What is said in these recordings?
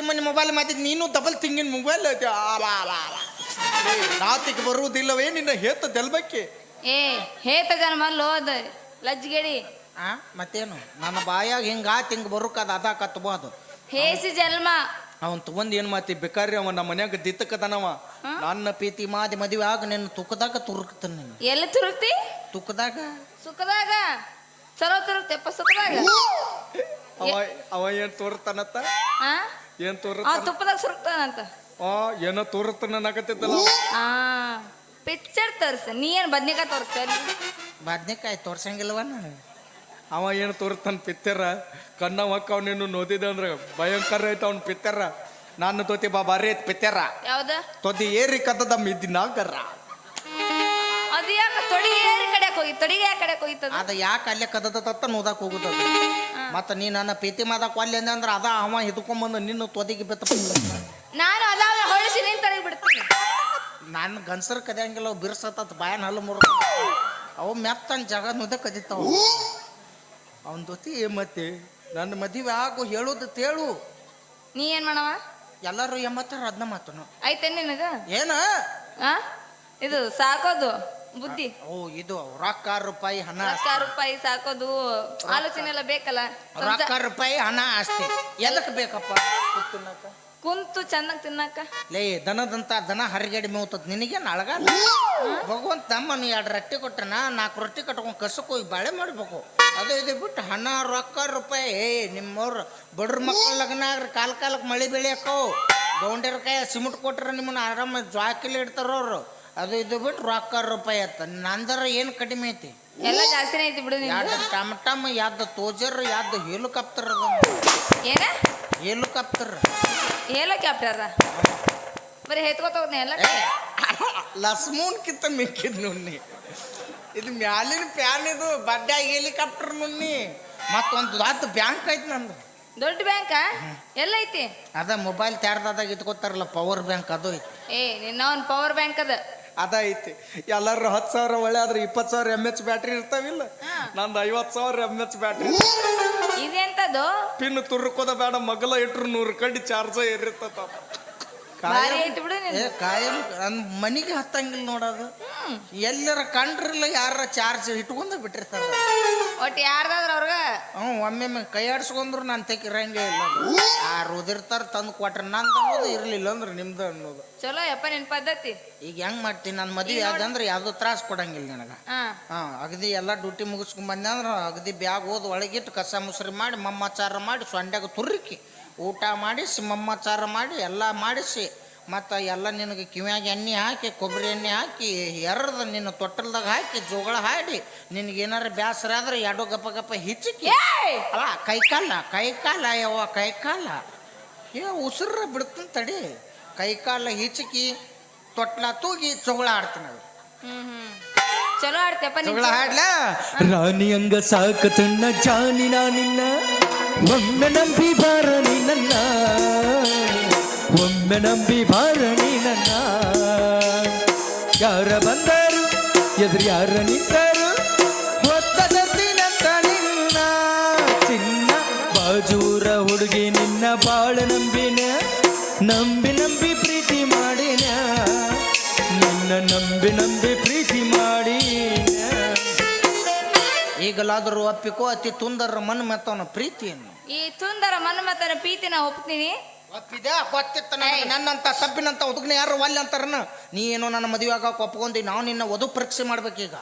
ತಿಮ್ಮನ mobile ಮಾತಿದ್ ನೀನು double ತಿಂಗಿನ mobile ರಾತಿಗೆ ಬರುವುದಿಲ್ಲವೇ ನಿನ್ನ ಹೇತ ತೆಲ್ಬಕ್ಕೆ ಏ ಹೇತ ಜನ್ಮ ಅದ. ಲಜ್ಜಿಗೆಡಿ. ಆ ಮತ್ತೇನು? ನನ್ನ ಬಾಯಾಗ ಹಿಂಗ ಆತ್ ಹಿಂಗ ಬರುಕದ ಅದ ಕತ್ಬೋದು ಹೇಸಿ ಜನ್ಮ. ಅವನ್ ತಗೊಂಡ್ ಏನ್ ಮಾತಿ? ಬೇಕಾರಿ ಅವ ನಮ್ಮ ಮನ್ಯಾಗ ದಿತ್ತಕದನವ. ನನ್ನ ಪ್ರೀತಿ ಮಾದಿ ಮದುವೆ ಆಗ ನಿನ್ನ ತುಕದಾಗ ತುರುಕ್ತಾನ ನೀನು. ಎಲ್ಲಿ ತುರುಕ್ತಿ? ತುಕದಾಗ? ಸುಖದಾಗ. ಚಲೋ ತುರುಕ್ತೆಪ್ಪ ಸುಖದಾಗ. ಅವ ಅವ ಏನ್ ತೋರ್ತಾನತ್ತ ಆ? ಏನ್ ಆ ತುಪ್ಪದಾಗ ಸುರುಕ್ತಾನಂತ. ಆ ಏನೋ ನನ್ನ ಅನ್ನಕತ್ತಿದ್ದಲ್ಲ ಆ ಪಿಕ್ಚರ್ ತೋರ್ಸ. ನೀ ಏನ್ ಬದ್ನಿಕಾಯಿ ತೋರಿಸ್ತ ಬದ್ನೆಕಾಯಿ ತೋರ್ಸಂಗಿಲ್ವನ ಅವ ಏನು ತೋರ್ತಾನ ಪಿತ್ತರ ಕಣ್ಣ ಮಕ್ಕ ನೀನು ನೋದಿದೆ ಅಂದ್ರೆ ಭಯಂಕರ ಐತ ಅವ್ನ ಪಿತ್ತರ ನಾನು ತೋತಿ ಬಾ ಬಾರಿ ಐತ್ ಪಿತ್ತರ ಯಾವ್ದ? ತೊದಿ ಏರಿ ಕದ್ದದ ಮಿದ್ದಿನಾಗರ. ಹೋಗಿ ತೊಡಿಗೆ ಯಾಕೆ ಕಡೆ ಹೋಗಿತ್ತದ ಅದ ಯಾಕೆ ಅಲ್ಲೇ ಕದದ ತತ್ತ ನೋದಕ್ಕೆ ಹೋಗುದ ಮತ್ತ ನೀ ನನ್ನ ಪ್ರೀತಿ ಮಾದಕ್ಕೆ ಒಲ್ಲೆ ಅಂದ ಅಂದ್ರೆ ಅದ ಅವ ಹಿಡ್ಕೊಂಬಂದು ನಿನ್ನ ತೊದಿಗೆ ಬಿತ್ತ ನಾನು ಅದಾವ ಹೊಳಿಸಿ ನಿನ್ ತೊಡಗಿ ಬಿಡ್ತೀನಿ. ನನ್ನ ಗನ್ಸರ್ ಕದಿಯಂಗಿಲ್ಲ ಬಿರ್ಸತ್ತ ಬಾಯನ್ ಹಲ್ಲು ಮುರು ಅವು ಮೆತ್ತನ್ ಜಾಗ ನುದ ಕದಿತಾವ. ಅವನ ಜೊತೆ ಮತ್ತೆ ನನ್ನ ಮದುವೆ ಆಗು ಹೇಳುದು ತೇಳು. ನೀ ಏನ್ ಮಾಡವ? ಎಲ್ಲರೂ ಎಂಬತ್ತಾರ ಅದ್ನ ಮಾತನು. ಐತೆ ನಿನಗ? ಏನ? ಆ? ಇದು ಸಾಕೋದು. ಬುದ್ಧಿ. ಓ ಇದು ರೊಕ್ಕ ರೂಪಾಯಿ ಹಣ ಲಕ್ಷ ರೂಪಾಯಿ ಸಾಕೋದು ಆಲೋಚನೆ ಎಲ್ಲ ಬೇಕಲ್ಲ? ಸಂಸ- ರೊಕ್ಕ ರೂಪಾಯಿ ಹಣ ಆಸ್ತಿ ಎದಕ್ಕೆ ಬೇಕಪ್ಪ? ಕುಂತು ಚೆನ್ನಾಗಿ ತಿನ್ನಕ ಲೇ ದನದಂತ ದನ ಹರಿಗಡಿ ಮೇವ್ತದ. ನಿನಗೆ ನಳಗ ಭಗವಂತ ನಮ್ಮನ್ನು ಎರಡು ರೊಟ್ಟಿ ಕೊಟ್ಟನ ನಾಲ್ಕು ರೊಟ್ಟಿ ಕಟ್ಕೊಂಡು ಕಸಕ್ಕೆ ಹೋಗಿ ಬಾಳೆ ಮಾಡ್ಬೇಕು. ಅದು ಇದು ಬಿಟ್ಟು ಹಣ ರೊಕ್ಕ ರೂಪಾಯಿ. ಏಯ್ ನಿಮ್ಮವ್ರು ಬಡ್ರ ಮಕ್ಕಳ ಲಗ್ನ ಆಗ್ರಿ ಕಾಲ ಕಾಲಕ್ಕೆ ಮಳೆ ಬೆಳೆ ಹಾಕವು ಗೌಂಡ್ಯರ ಕೈ ಸಿಮೆಂಟ್ ಕೊಟ್ರೆ ನಿಮ್ಮನ್ನ ಆರಾಮ ಜ್ವಾಕಿಲಿ ಇಡ್ತಾರ ಅವ್ರು. ಅದು ಇದು ಬಿಟ್ಟು ರೊಕ್ಕ ರೂಪಾಯಿ ಆಯ್ತು. ನಂದರ ಏನು ಕಡಿಮೆ ಐತಿ? ಎಲ್ಲ ಜಾಸ್ತಿನೇ ಐತಿ ಬಿಡು ಯಾವ್ದು ಟಮ್ ಟಮ್ ಯಾವ್ದು ತೋಜರ್ ಯಾವ್ದು ಹೆಲಿಕಾಪ್ಟರ್ ಅದ? ಏನ? ಹೆಲಿಕಾಪ್ಟರ್ ಹೇಳೋ ಕ್ಯಾಪ್ಟರ ಬರೀ ಹೆತ್ಕೋತ ಎಲ್ಲ ಲಸ್ಮೂನ್ ಕಿತ್ತ ಮಿಕ್ಕಿದ್ ನುಣ್ಣಿ. ಇದು ಮ್ಯಾಲಿನ ಪ್ಯಾನ್ ಇದು ಬಡ್ಡ್ಯಾಗ ಹೆಲಿಕಾಪ್ಟರ್ ನುಣ್ಣಿ. ಮತ್ತೊಂದು ದೊಡ್ಡ ಬ್ಯಾಂಕ್ ಐತಿ ನಂದು. ದೊಡ್ಡ ಬ್ಯಾಂಕ? ಎಲ್ಲ ಐತಿ? ಅದ ಮೊಬೈಲ್ ತ್ಯಾರ್ದಾಗ ಇಟ್ಕೋತಾರಲ್ಲ ಪವರ್ ಬ್ಯಾಂಕ್ ಅದು ಐತಿ. ಏ ನಿನ್ನ ಒಂದು ಪವರ್ ಬ್ಯಾಂಕ್ ಅದ. ಅದ ಐತಿ ಎಲ್ಲರೂ ಹತ್ತು ಸಾವಿರ ಒಳ್ಳೆ ಆದ್ರೆ ಇಪ್ಪತ್ತು ಸಾವಿರ ಎಂ ಎಚ್ ಬ್ಯಾಟ್ರಿ ಇರ್ತಾವಿಲ್ಲ? ನಂದು ಐವತ್ತು ಸಾವಿರ ಎಂ ಎಚ್ ಬ್ಯಾಟ್ರಿ ಇದೆಂತದು? ಪಿನ್ ತುರ್ಕೋದ ಬೇಡ ಮಗಲ ಇಟ್ರು ನೂರು ಕಡ್ಡಿ ಚಾರ್ಜ ಏರಿರ್ತದ. ಭಾರಿ ಐತಿ ಬಿಡು ಏ ಕಾಯಂ ನನ್ನ ಮನಿಗೆ ಹತ್ತಂಗಿಲ್ಲ ನೋಡೋದು ಎಲ್ಲರ ಕಂಡ್ರಿಲ್ಲ ಯಾರ ಚಾರ್ಜ್ ಇಟ್ಕೊಂಡು ಬಿಟ್ಟಿರ್ತಾರ. ಒಟ್ಟು ಯಾರ್ದಾದ್ರ ಅವ್ರಿಗೆ? ಹ್ಞೂ ಒಮ್ಮೆ ಕೈ ಆಡ್ಸ್ಕೊಂಡ್ರು ನಾನು ತೆಕ್ಕಿರಂಗೆ ಇಲ್ಲ ಯಾರು ಉದಿರ್ತಾರ ತಂದು ಕೊಟ್ರೆ ನಂದು ಅನ್ನೋದು ಇರಲಿಲ್ಲ ಅಂದ್ರೆ ನಿಮ್ದು ಅನ್ನೋದು. ಚಲೋ ಯಪ್ಪ ನಿನ್ ಪದ್ಧತಿ. ಈಗ ಹೆಂಗ್ ಮಾಡ್ತೀನಿ ನನ್ನ ಮದುವೆ ಆದಂದ್ರೆ ಯಾವ್ದು ತ್ರಾಸ ಕೊಡಂಗಿಲ್ಲ ನನಗೆ. ಹಾ. ಹಾಂ ಅಗದಿ ಎಲ್ಲ ಡ್ಯೂಟಿ ಮುಗಿಸ್ಕೊಂಡ್ ಬಂದೆ ಅಂದ್ರೆ ಅಗದಿ ಬ್ಯಾಗ್ ಓದ್ ಒಳಗಿಟ್ಟು ಕಸ ಮುಸ್ರಿ ಮಾಡಿ ಮಮ್ಮಚಾರ ಮಾಡಿ ಸೊಂಡ್ಯಾಗ ತುರ್ರಿಕಿ ಊಟ ಮಾಡಿಸಿ ಮಮ್ಮಚಾರ ಮಾಡಿ ಎಲ್ಲ ಮಾಡಿಸಿ ಮತ್ತು ಎಲ್ಲ ನಿನಗೆ ಕಿವ್ಯಾಗ ಎಣ್ಣೆ ಹಾಕಿ ಕೊಬ್ಬರಿ ಎಣ್ಣೆ ಹಾಕಿ ಎರ್ದ ನಿನ್ನ ತೊಟ್ಟಲ್ದಾಗ ಹಾಕಿ ಜೋಗಳ ಹಾಡಿ ನಿನಗೆ ಏನಾರ ಬೇಸರ ಆದ್ರೆ ಎರಡು ಗಪ್ಪ ಗಪ್ಪ ಹಿಚ್ಚಕಿ ಏಯ್! ಅಲ್ಲ ಕೈಕಾಲ ಕೈಕಾಲ ಯವ್ವ ಕೈಕಾಲ. ಏ ಉಸಿರ ಬಿಡ್ತೀನಿ ತಡಿ. ಕೈಕಾಲ ಹಿಚಕಿ ತೊಟ್ಲ ತೂಗಿ ಜೋಗಳ ಆಡ್ತೀನಿ ಅದು. ಹ್ಮ್ ಹ್ಮ್. ಚಲೋ ಆಡ್ತೇಪ್ಪ ಜೋಗಳ ಹಾಡ್ಲಾ? ರಾಣಿ ಹಂಗ ಸಾಕತಣ್ಣ ಜಾನಿ ನಿನ್ನ. ಒಮ್ಮೆ ನಂಬಿ ಬಾರ ನನ್ನ. ಒಮ್ಮೆ ನಂಬಿ ಬಾರಣಿ ನನ್ನ. ಯಾರ ಬಂದರು ಎದುರು ಯಾರ ನಿಂತರು ಹೊತ್ತದತ್ತಿನಂತ ನಿನ್ನ ಚಿನ್ನ. ಬಾಜೂರ ಹುಡುಗಿ ನಿನ್ನ ಬಾಳ ನಂಬಿನ ನಂಬಿ ನಂಬಿ ಪ್ರೀತಿ ಮಾಡಿನ. ನಿನ್ನ ನಂಬಿ ನಂಬಿ ಪ್ರೀತಿ ಮಾಡಿ ಈಗಲಾದರೂ ಒಪ್ಪಿಕೋ ಅತಿ ತುಂದರ ಮನ್ ಮೆತ್ತವನ ಪ್ರೀತಿಯನ್ನು. ಈ ತುಂದರ ಮನ್ಮತನ ಪ್ರೀತಿನ ಒಪ್ತೀನಿ. ಒಪ್ಪಿದೆ? ಗೊತ್ತಿತ್ತ ನನಗೆ. ನನ್ನಂತ ಸಬ್ಬಿನಂತ ಒದಗ್ನ ಯಾರು ಒಲ್ಲೆ ಅಂತಾರನ? ನೀ ಏನೋ ನನ್ನ ಮದುವೆ ಆಗೋಕೆ ಒಪ್ಕೊಂಡಿ ನಾವು ನಿನ್ನ ವಧು ಪರೀಕ್ಷೆ ಮಾಡ್ಬೇಕೀಗ.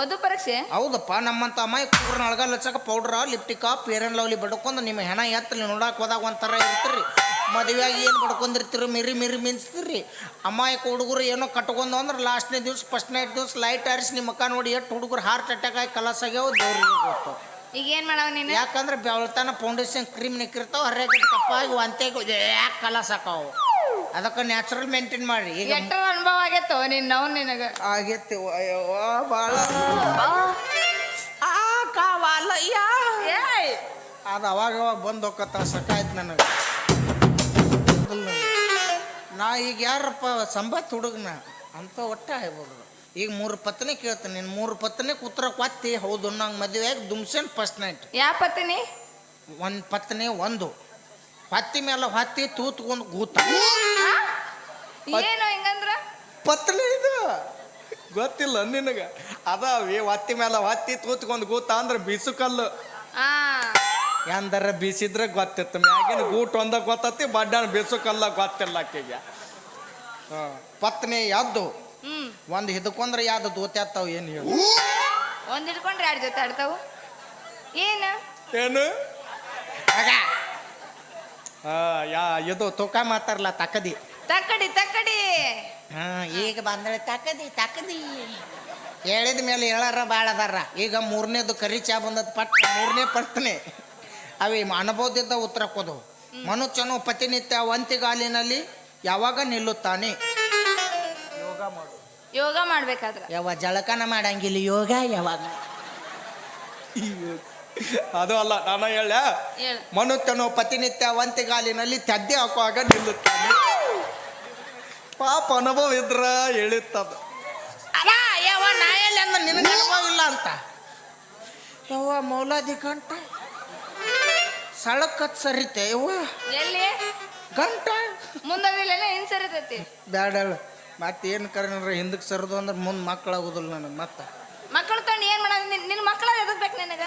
ಓದು ಪರೀಕ್ಷೆ? ಹೌದಪ್ಪ ನಮ್ಮಂತ ಅಮ್ಮಾಯಿ ಕೂರ್ನ ಅಳಗ ಹಚ್ಚಕ ಪೌಡ್ರ ಲಿಪ್ಟಿಕ ಪೇರ್ ಅಂಡ್ ಲವ್ಲಿ ಬಡ್ಕೊಂಡು ನಿಮ್ಮ ಹೆಣ ಎತ್ತಲಿ ನೋಡಕ್ ಹೋದಾಗ ಒಂಥರ ಇರ್ತೀರಿ. ಮದುವೆಯಾಗಿ ಏನು ಬಡ್ಕೊಂಡಿರ್ತೀರಿ ಮಿರಿ ಮಿರಿ ಮಿಂಚ್ತೀರಿ. ಅಮ್ಮಾಯಕ ಹುಡುಗರು ಏನೋ ಕಟ್ಕೊಂಡು ಅಂದ್ರೆ ಲಾಸ್ಟ್ನೇ ದಿವ್ಸ ಫಸ್ಟ್ ನೈಟ್ ದಿವ್ಸ ಲೈಟ್ ಆರಿಸಿ ನಿಮ್ಮ ಮುಖ ನೋಡಿ ಎಷ್ಟು ಹುಡುಗರು ಹಾರ್ಟ್ ಅಟ್ಯಾಕ್ ಆಗಿ ಕಲಸಾಗ್ಯಾವ ದೇವ್ರಿಗೆ ಗೊತ್ತು. ಈಗ ಏನ್ ಮಾಡವ ನೀನು? ಯಾಕಂದ್ರೆ ಬೆಳತನ ಫೌಂಡೇಶನ್ ಕ್ರೀಮ್ ನಿಕ್ಕಿರ್ತಾವ ಹರಿಯಾಗಿ ತಪ್ಪಾಗಿ ಒಂತೆಗೆ ಯಾಕೆ ಕಲ ಹಾಕಾವು ಅದಕ್ಕೆ ನ್ಯಾಚುರಲ್ ಮೇಂಟೈನ್ ಮಾಡಿ ಈಗ ಎಷ್ಟರ ಅನುಭವ ಆಗೈತೋ ನಿನ್ ನೋವು ನಿನಗೆ? ಆಗೈತಿ ಅಯ್ಯೋ ಭಾಳ ಆ ಕಾವಾಲಯ್ಯ. ಅದು ಅವಾಗ ಅವಾಗ ಬಂದು ಹೋಗತ್ತ ಸಕಾಯ್ತು ನನಗೆ. ನಾ ಈಗ ಯಾರಪ್ಪ ಸಂಬತ್ ಹುಡುಗನ ಅಂತ ಒಟ್ಟ ಆಗ್ಬೋದು. ಈಗ ಮೂರು ಪತ್ನಿ ಕೇಳ್ತೀನಿ ನಿನ್ನ ಮೂರು ಪತ್ನಿ ಕೂತ್ರ ಕೊತ್ತಿ ಹೌದು ನಂಗೆ ಮದುವೆ ಆಗಿ ದುಮ್ಸೇನ್ ಫಸ್ಟ್ ನೈಟ್ ಯಾ ಪತ್ನಿ? ಒಂದು ಪತ್ನಿ ಒಂದು. ಹೊತ್ತಿ ಮೇಲೆ ಹೊತ್ತಿ ತೂತ್ಕೊಂಡು ಗೂತ. ಏನು ಹಿಂಗಂದ್ರ? ಪತ್ನಿ ಇದು. ಗೊತ್ತಿಲ್ಲ ನಿನಗೆ. ಅದಾವೆ ಹೊತ್ತಿ ಮೇಲೆ ಹೊತ್ತಿ ತೂತ್ಕೊಂಡು ಗೂತ ಅಂದ್ರೆ ಬಿಸುಕಲ್ಲು. ಎಂದರ ಬೀಸಿದ್ರೆ ಗೊತ್ತಿತ್ತು ಮ್ಯಾಗಿನ ಗೂಟ್ ಒಂದ ಗೊತ್ತತಿ ಬಡ್ಡನ ಬೀಸುಕಲ್ಲ ಗೊತ್ತಿಲ್ಲ ಆಕೆಗೆ. ಹಾ. ಪತ್ನಿ ಯಾವ್ದು ಒಂದು ಹಿಡ್ಕೊಂಡ್ರೆ ಯಾವ್ದು ದೋತ್ಯಾತ್ತಾವ ಏನು ಹೇಳು? ಒಂದ್ ಹಿಡ್ಕೊಂಡ್ರೆ ಯಾರ ಜೊತೆ ಆಡ್ತಾವು? ಏನ? ಏನು? ಹಾ ಯಾ ಇದು ತೂಕ ಮಾತಾರಲ್ಲ ತಕದಿ ತಕ್ಕಡಿ ತಕ್ಕಡಿ. ಹಾ ಈಗ ಬಂದಳೆ ತಕದಿ ತಕದಿ ಹೇಳಿದ ಮೇಲೆ ಹೇಳಾರ ಭಾಳ ಅದಾರ. ಈಗ ಮೂರನೇದು ಕರಿ ಚಾ ಬಂದದ ಪಟ್ ಮೂರನೇ ಪಟ್ನೆ ಅವಿ ಅನುಭವದಿಂದ ಉತ್ತರ ಕೊದು ಮನುಷ್ಯನು ಪ್ರತಿನಿತ್ಯ ಒಂತಿಗಾಲಿನಲ್ಲಿ ಯಾವಾಗ ನಿಲ್ಲುತ್ತಾನೆ? ಯೋಗ ಮಾಡು. ಯೋಗ ಮಾಡ್ಬೇಕಾದ್ರೆ. ಯಾವ ಜಳಕನ ಮಾಡಂಗಿಲ್ಲ ಯೋಗ ಯಾವಾಗ? ಅದು ಅಲ್ಲ ನಾನು ಹೇಳ. ಮನುತನು ಮನುಷ್ಯನು ಪ್ರತಿನಿತ್ಯ ವಂತಿಗಾಲಿನಲ್ಲಿ ತದ್ದೆ ಹಾಕುವಾಗ ನಿಲ್ಲುತ್ತಾನೆ. ಪಾಪ ಅನುಭವ ಇದ್ರ ಹೇಳಿತ್ತದ ಅಲ್ಲ ಯಾವ ನಾ ಎಲ್ಲಿ ಅಂದ ನಿನಗೆ ಅನುಭವ ಇಲ್ಲ ಅಂತ. ಯವ್ವ ಮೌಲಾದಿ ಗಂಟ? ಸಳಕತ್ ಸರಿತೆ ಯವ್ವ? ಎಲ್ಲಿ? ಗಂಟ? ಮುಂದದಿಲ್ಲ ಹಿಂಗ್ ಸರಿತೈತಿ? ಮತ್ತೇನು ಕರೆನ ಹಿಂದಕ್ಕೆ ಸರದು ಅಂದ್ರೆ ಮುಂದೆ ಮಕ್ಕಳಾಗೋದಿಲ್ಲ ನನಗೆ ಮತ್ತೆ? ಮಕ್ಕಳು ತಂದು ಏನ್ ಮಾಡೋದು ನಿನ್ನ ನಿನ್ ಮಕ್ಕಳ ಎದಕ್ ಬೇಕು ನಿನಗೆ?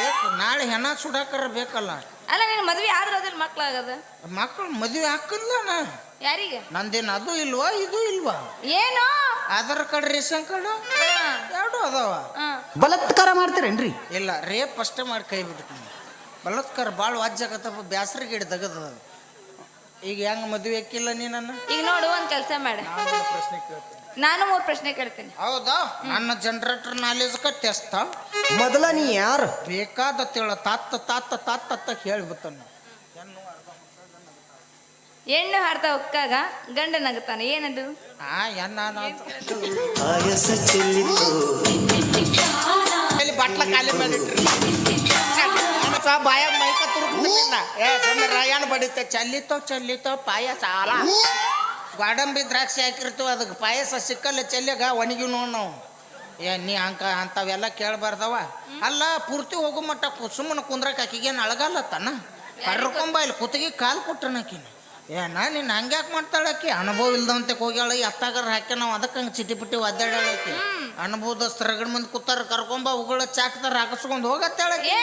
ಬೇಕು ನಾಳೆ ಹೆಣ ಸುಡಾಕರ ಬೇಕಲ್ಲ? ಅಲ್ಲ ನಿನ್ನ ಮದ್ವೆ ಆದ್ರೆ ಅದಿಲ್ಲ ಮಕ್ಳಾಗದ ಮಕ್ಕಳು ಮದುವೆ ಹಾಕಿಲ್ಲ ನಾ? ಯಾರಿಗೆ? ನಂದೇನು ಅದು ಇಲ್ವಾ ಇದು ಇಲ್ವಾ? ಏನು? ಆಧಾರ್ ಕಾರ್ಡ್ ರೇಷನ್ ಕಾರ್ಡು ಎರಡು ಅದಾವ. ಬಲತ್ಕಾರ ಮಾಡ್ತೀರೇನ್ರಿ? ಇಲ್ಲ ರೇಪ್ ಅಷ್ಟೇ ಮಾಡಿ ಕೈ ಬಿಡ್ತೀನಿ ಬಲತ್ಕಾರ ಭಾಳ ವಾಜ್ಯಾಗತ್ತಪ್ಪ ಬ್ಯಾಸ್ರಿಗೆ ಬ್ಯಾಸರಿಗೆ ತೆಗದ ಈಗ ಹೆಂಗ್ ಮದುವೆ ಹಾಕಿಲ್ಲ ನೀನನ್ನ ಈಗ ನೋಡು ಒಂದ್ ಕೆಲಸ ಮಾಡ. ನಾನು ಪ್ರಶ್ನೆ ಕೇಳ್ತೀನಿ. ನಾನು ಮೂರ್ ಪ್ರಶ್ನೆ ಕೇಳ್ತೀನಿ. ಹೌದಾ? ನನ್ನ ಜನರೇಟರ್ ನಾಲೇಜ್ ಟೆಸ್ಟ್ ಮೊದಲ ನೀ ಯಾರು? ಬೇಕಾದ ತಿಳ ತಾತ್ತ ತಾತ್ತ ತಾತ್ತ ಅಂತ ಹೇಳ್ಬಿಟ್ಟನು ಹೆಣ್ಣು ಹಾಡ್ತಾ ಉಕ್ಕಾಗ ಗಂಡ ನಗುತ್ತಾನೆ. ಏನದು? ಆ ಎನ್ನ ಆಯಸ ಚೆಲ್ಲಿತು. ಇಲ್ಲಿ ಬಾಟ್ಲ ಖಾಲಿ ಮಾಡಿಟ್ರಿ? ಬಾಯ ಏ ಸುಮ್ಮನೆ ರಾಯಣ್ಣ ಬಡಿತ ಚಲ್ಲಿತೋ ಚಲ್ಲಿತೋ ಪಾಯಸ ಅಲ ಗೋಡಂಬಿ ದ್ರಾಕ್ಷಿ ಹಾಕಿರ್ತೀವಿ ಅದಕ್ಕೆ ಪಾಯಸ ಸಿಕ್ಕಲ್ಲ ಚೆಲ್ಲಿಗ ಒಣಗಿ ನೋಡ್ ನಾವು. ಏ ನೀ ಅಂಕ ಅಂಥವೆಲ್ಲ ಕೇಳಬಾರ್ದವ. ಅಲ್ಲ ಪೂರ್ತಿ ಹೋಗು ಮಟ್ಟ ಕುಸುಮನ ಸುಮ್ಮನೆ ಕುಂದ್ರಕ್ಕೆ ಆಕಿಗೇನು ಅಳಗಲ್ಲತ್ತನ ಕರ್ಕೊಂಬ ಇಲ್ಲಿ ಕುತ್ತಿಗೆ ಕಾಲು ಕೊಟ್ಟನಕಿನ ಏ ನಾ ನೀನು ಹಂಗ್ಯಾಕೆ ಅಕ್ಕಿ ಅನುಭವ ಇಲ್ದಂತೆ ಹೋಗ್ಯಾಳ ಎತ್ತಾಗರ ಹಾಕಿ ನಾವು ಅದಕ್ಕೆ ಹಂಗೆ ಚಿಟಿ ಪಿಟಿ ಒದ್ದಾಡಾಳಕಿ ಅನುಭವದ ರಗಡ್ ಮುಂದೆ ಕೂತಾರ ಕರ್ಕೊಂಬ ಉಗುಳ ಚಾಕ್ತಾರ ಹಾಕಿಸ್ಕೊಂಡು ಹೋಗತ್ತಾಳಕಿ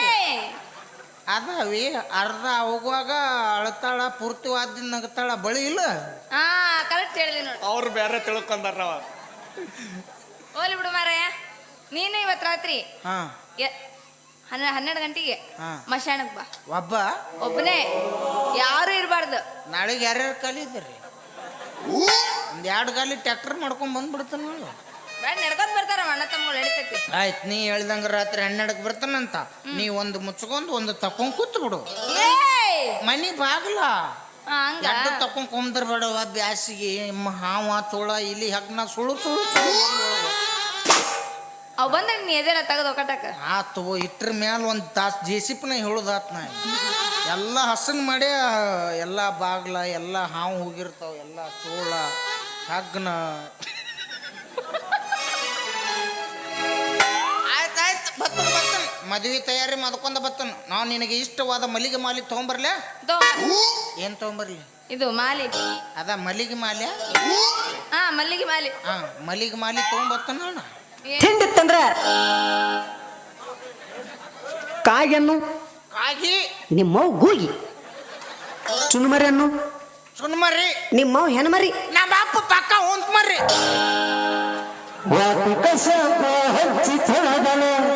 ಅದಾವಿ ಅರ್ಧ ಹೋಗುವಾಗ ಅಳತಾಳ ಪೂರ್ತಿ ವಾದ್ಯ ನಗತಾಳ ಬಳಿ ಇಲ್ಲ? ಹಾ ಕರೆಕ್ಟ್ ಹೇಳಿದೆ ನೋಡು. ಅವ್ರು ಬೇರೆ ತಿಳ್ಕೊಂಡಾರ ಓಲಿ ಬಿಡು ಮಾರಾಯ. ನೀನು ಇವತ್ತು ರಾತ್ರಿ ಹಾ. ಎ- ಹನ್ನೆ ಹನ್ನೆರಡು ಗಂಟೆಗೆ ಹಾ. ಮಶಾಣಕ್ ಬಾ. ಒಬ್ಬ? ಒಬ್ಬನೇ. ಯಾರು ಇರಬಾರ್ದು. ನಾಳೆಗೆ ಯಾರ್ಯಾರು ಕಲಿದ್ರಿ ಒಂದು ಎರಡು ಗಾಲಿ ಟ್ಯಾಕ್ಟರ್ ಮಾಡ್ಕೊಂಡ್ ಬಂದ್ಬಿಡ್ತಾನ ನೋಡು ನಡ್ಕೊಂಡ್ ಬರ್ತಾರ ಅಣ್ಣ ತಮ್ಮಗಳು ನಡೀತೈತಿ. ಆಯ್ತು ನೀ ಹೇಳ್ದಂಗ ರಾತ್ರಿ ಹನ್ನೆರಡಕ್ಕೆ ಬರ್ತಾನಂತ. ನೀ ಒಂದು ಮುಚ್ಕೊಂಡು ಒಂದು ತಕೊಂಡ್ ಕೂತ್ ಬಿಡು. ಏಯ್! ಮನಿ ಬಾಗ್ಲ. ಆ, ಹಂಗ? ಎಡ್ಡು ತಕೊಂಡ್ ಕೊಂದರ್ಬೇಡವ ಬ್ಯಾಸಿಗೆ ಮ- ಹಾವ ತೋಳ ಇಲ್ಲಿ ಹಗ್ನ ಸುಳು ಸುಳು ಸುಳು ಬಂದ್ಬಿಡವ. ಅವ್ ಬಂದ್ರೆ ನೀ ಎದೆಲ್ಲ ತೆಗೆದು ಒಕ್ಕಟಕ ಆತು ಇಟ್ರ ಮ್ಯಾಲ ಒಂದು ತಾಸು ಜೆ ಸಿ ಪಿನ ಹೇಳುದಾತ್ ನಾ. ಎಲ್ಲ ಹಸನ್ ಮಾಡಿ ಎಲ್ಲ ಬಾಗ್ಲ ಎಲ್ಲ ಹಾವು ಹೋಗಿರ್ತಾವ ಎಲ್ಲ ಚೋಳ ಹಗ್ನ. ಮದ್ವಿ ತಯಾರಿ ಮಾಡ್ಕೊಂಡ ಬತ್ತನು. ನಾವು ನಿನಗೆ ಇಷ್ಟವಾದ ಮಲ್ಲಿಗೆ ಮಾಲಿ ತೊಗೊಂಬರ್ಲೆ? ಏನ್ ತಗೊಂಬರ್ಲಿ? ಇದು ಮಾಲಿ. ಅದ ಮಲ್ಲಿಗೆ ಮಾಲಿ? ಹಾ ಮಲ್ಲಿಗೆ ಮಾಲಿ. ಹಾ ಮಲ್ಲಿಗೆ ಮಾಲಿ ಏನ್- ತಿಂಡಿತ್ತಂದ್ರ? ಕಾಯನ್ನು ಕಾಗಿ ನಿಮ್ಮವ್ ಗೂಗಿ. ಚುನುಮರಿಯನ್ನು? ಸುನ್ಮರಿ ನಿಮ್ಮವ್ ಹೆಣ್ಮರಿ. ನಮ್ಮ ಅಪ್ಪ ಪಕ್ಕ ಹೊಂತ್ ಮರ್ರಿ ಏನ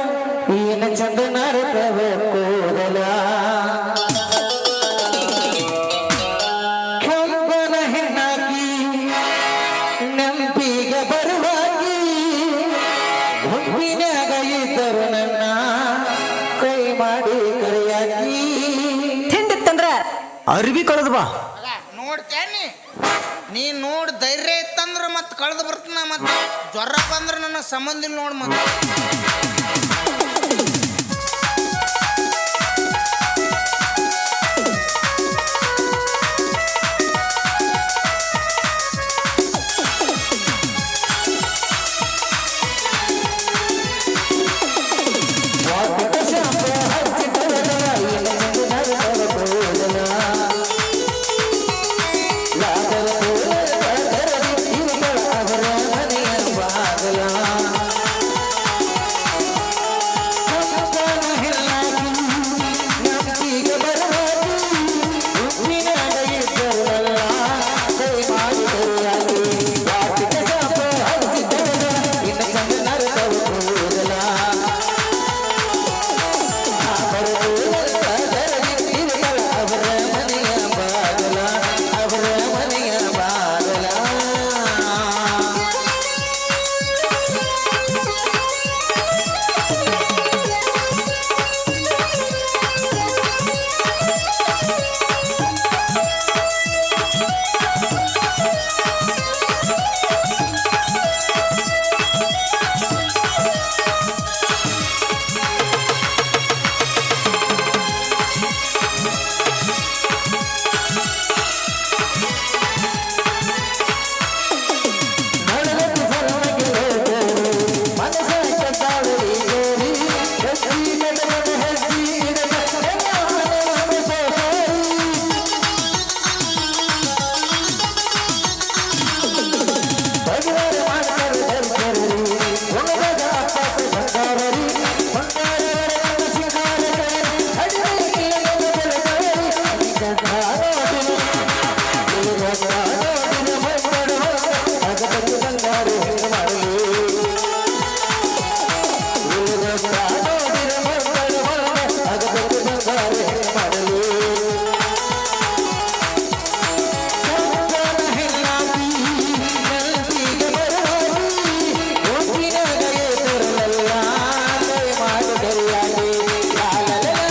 ಗುಂಪಿನಾಗ ಇದ್ದರು ನನ್ನ ಕೈ ಮಾಡಿ ಕರೆಯಾಗಿ ತಿಂಡಿತ್ತಂದ್ರ ಅರ್ಬಿ ಕಳೆದು ಬಾ. ನೋಡ್ತೇನೆ ನೋಡ್ತೇನಿ. ನೀ ನೋಡ್ ಧೈರ್ಯ ಇತ್ತಂದ್ರ ಮತ್ತೆ ಕಳೆದು ಬರ್ತನ ಮತ್ತೆ. ಜ್ವರ ಬಂದ್ರ ನನ್ನ ಸಂಬಂಧ ನೋಡಿ ನೋಡ್ ಮತ್ತೆ.